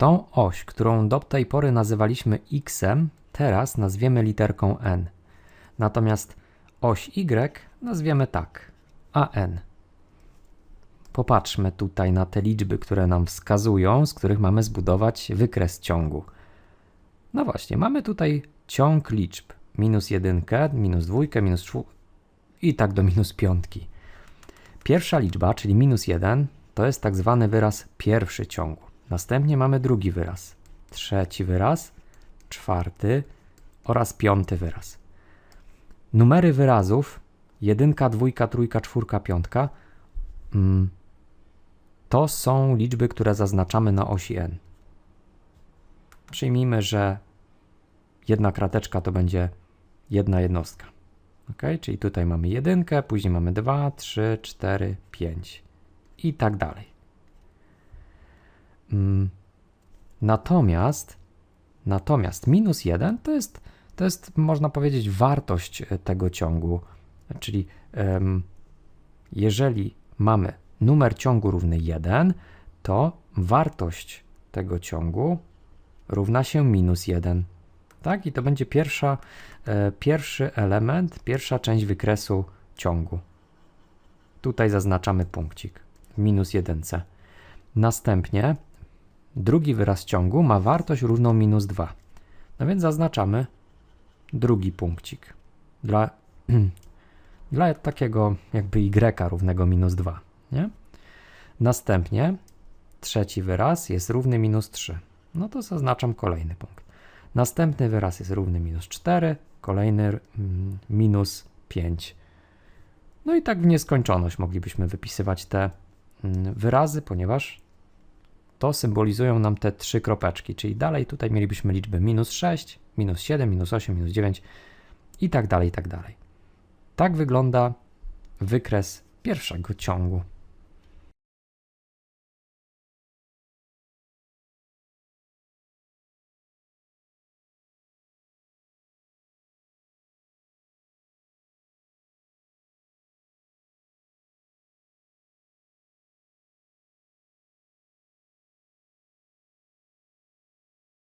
Tą oś, którą do tej pory nazywaliśmy x, teraz nazwiemy literką n. Natomiast oś y nazwiemy tak, an. Popatrzmy tutaj na te liczby, które nam wskazują, z których mamy zbudować wykres ciągu. No właśnie, mamy tutaj ciąg liczb. Minus jedynkę, minus dwójkę, minus czwórkę i tak do minus piątki. Pierwsza liczba, czyli minus 1, to jest tak zwany wyraz pierwszy ciągu. Następnie mamy drugi wyraz, trzeci wyraz, czwarty oraz piąty wyraz. Numery wyrazów jedynka, dwójka, trójka, czwórka, piątka mm, to są liczby, które zaznaczamy na osi n. Przyjmijmy, że jedna krateczka to będzie jedna jednostka. Ok, czyli tutaj mamy jedynkę, później mamy 2, 3, 4, 5 i tak dalej. Mm, Natomiast, natomiast minus 1 to jest, to jest, można powiedzieć, wartość e, tego ciągu. Czyli jeżeli mamy numer ciągu równy 1, to wartość tego ciągu równa się minus 1. Tak? I to będzie pierwsza, e, pierwszy element, pierwsza część wykresu ciągu. Tutaj zaznaczamy punkcik minus 1c. Następnie drugi wyraz ciągu ma wartość równą minus 2. No więc zaznaczamy drugi punkcik dla, dla takiego jakby y równego minus 2. Nie? Następnie trzeci wyraz jest równy minus 3. No to zaznaczam kolejny punkt. Następny wyraz jest równy minus 4, kolejny mm, minus 5. No i tak w nieskończoność moglibyśmy wypisywać te mm, wyrazy, ponieważ to symbolizują nam te trzy kropeczki, czyli dalej tutaj mielibyśmy liczby minus 6, minus 7, minus 8, minus 9 i tak dalej, i tak dalej. Tak wygląda wykres pierwszego ciągu.